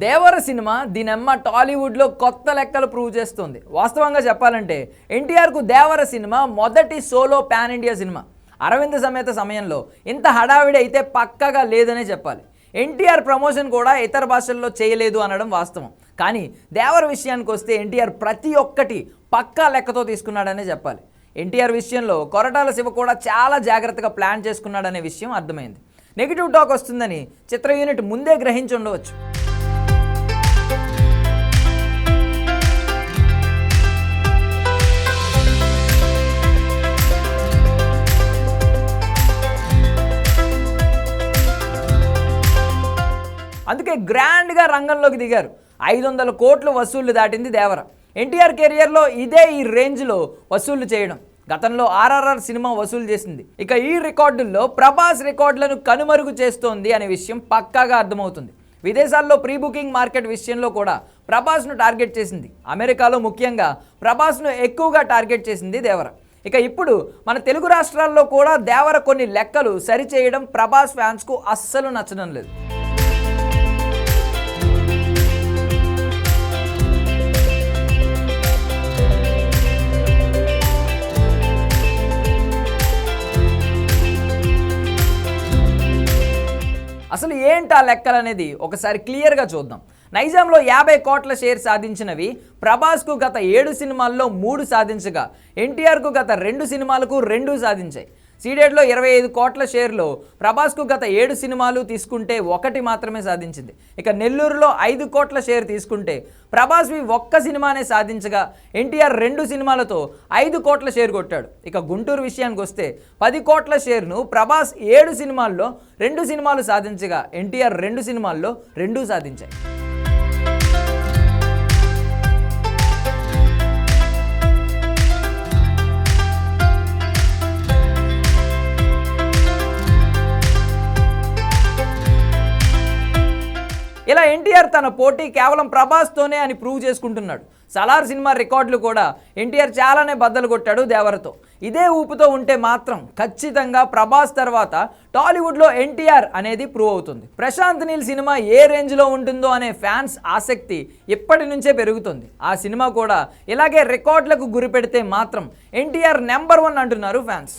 దేవర cinema దీనమ్మ టాలీవుడ్లో కొత్త లెక్కలు ప్రూవ్ చేస్తుంది. వాస్తవంగా చెప్పాలంటే ఎన్టీఆర్కు దేవర సినిమా మొదటి solo pan India cinema. Aravinda Sametha సమయంలో ఇంత హడావిడి అయితే పక్కగా లేదనే చెప్పాలి. ఎన్టీఆర్ ప్రమోషన్ కూడా ఇతర భాషల్లో చేయలేదు అనడం వాస్తవం. కానీ దేవర విషయానికి వస్తే ఎన్టీఆర్ ప్రతి ఒక్కటి పక్కా లెక్కతో తీసుకున్నాడనే చెప్పాలి. ఎన్టీఆర్ విషయంలో కొరటాల శివ కూడా చాలా జాగ్రత్తగా ప్లాన్ చేసుకున్నాడనే విషయం అర్థమైంది. నెగిటివ్ టాక్ వస్తుందని చిత్ర యూనిట్ ముందే గ్రహించి ఉండవచ్చు. అందుకే గ్రాండ్గా రంగంలోకి దిగారు. ఐదు వందల కోట్లు వసూళ్ళు దాటింది దేవర. ఎన్టీఆర్ కెరియర్లో ఇదే ఈ రేంజ్లో వసూళ్ళు చేయడం. గతంలో ఆర్ఆర్ఆర్ సినిమా వసూలు చేసింది. ఇక ఈ రికార్డుల్లో ప్రభాస్ రికార్డులను కనుమరుగు చేస్తోంది అనే విషయం పక్కాగా అర్థమవుతుంది. విదేశాల్లో ప్రీ బుకింగ్ మార్కెట్ విషయంలో కూడా ప్రభాస్ను టార్గెట్ చేసింది. అమెరికాలో ముఖ్యంగా ప్రభాస్ను ఎక్కువగా టార్గెట్ చేసింది దేవర. ఇక ఇప్పుడు మన తెలుగు రాష్ట్రాల్లో కూడా దేవర కొన్ని లెక్కలు సరిచేయడం ప్రభాస్ ఫ్యాన్స్కు అస్సలు నచ్చడం లేదు. అసలు ఏంటి ఆ లెక్కలు అనేది ఒకసారి క్లియర్గా చూద్దాం. నైజాంలో యాభై కోట్ల షేర్ సాధించినవి ప్రభాస్కు గత ఏడు సినిమాల్లో మూడు సాధించగా ఎన్టీఆర్కు గత రెండు సినిమాలకు రెండు సాధించాయి. సీడెడ్లో ఇరవై ఐదు కోట్ల షేర్లో ప్రభాస్కు గత ఏడు సినిమాలు తీసుకుంటే ఒకటి మాత్రమే సాధించింది. ఇక నెల్లూరులో ఐదు కోట్ల షేర్ తీసుకుంటే ప్రభాస్వి ఒక్క సినిమానే సాధించగా ఎన్టీఆర్ రెండు సినిమాలతో ఐదు కోట్ల షేర్ కొట్టాడు. ఇక గుంటూరు విషయానికి వస్తే పది కోట్ల షేర్ను ప్రభాస్ ఏడు సినిమాల్లో రెండు సినిమాలు సాధించగా ఎన్టీఆర్ రెండు సినిమాల్లో రెండూ సాధించాయి. ఇలా ఎన్టీఆర్ తన పోటీ కేవలం ప్రభాస్తోనే అని ప్రూవ్ చేసుకుంటున్నాడు. సలార్ సినిమా రికార్డులు కూడా ఎన్టీఆర్ చాలానే బద్దలు కొట్టాడు దేవరతో. ఇదే ఊపుతో ఉంటే మాత్రం ఖచ్చితంగా ప్రభాస్ తర్వాత టాలీవుడ్లో ఎన్టీఆర్ అనేది ప్రూవ్ అవుతుంది. ప్రశాంత్ నీల్ సినిమా ఏ రేంజ్లో ఉంటుందో అనే ఫ్యాన్స్ ఆసక్తి ఇప్పటి నుంచే పెరుగుతుంది. ఆ సినిమా కూడా ఇలాగే రికార్డులకు గురిపెడితే మాత్రం ఎన్టీఆర్ నెంబర్ వన్ అంటున్నారు ఫ్యాన్స్.